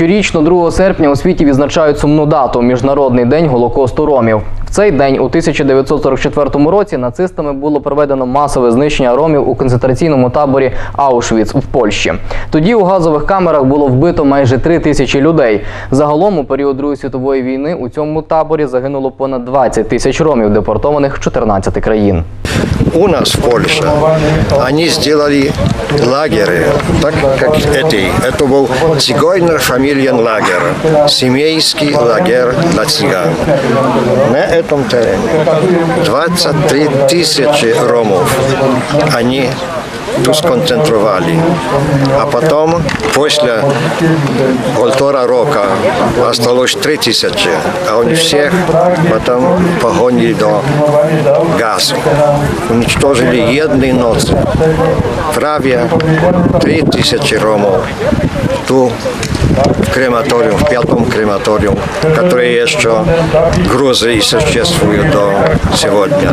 Щорічно, 2 серпня, у світі відзначають сумну дату Міжнародний день Голокосту ромів. В цей день у 1944 році нацистами було проведено масове знищення ромів у концентраційному таборі Аушвіц в Польщі. Тоді у газових камерах було вбито майже три тисячі людей. Загалом у період Другої світової війни у цьому таборі загинуло понад 20 тисяч ромів, депортованих в 14 країн. У нас в Польше они сделали лагеры, так как эти. Это был цигойнер фамилиен лагерь, семейский лагерь для цыган. На этом терене 23 тысячи ромов они тут сконцентрировали. А потом, после полтора рока, осталось три тысячи, а они всех потом погонили до газу. Уничтожили едной ночью. Праве три тысячи ромов. Ту в крематориум, в пятом крематориум, которые еще грузы и существуют до сегодня.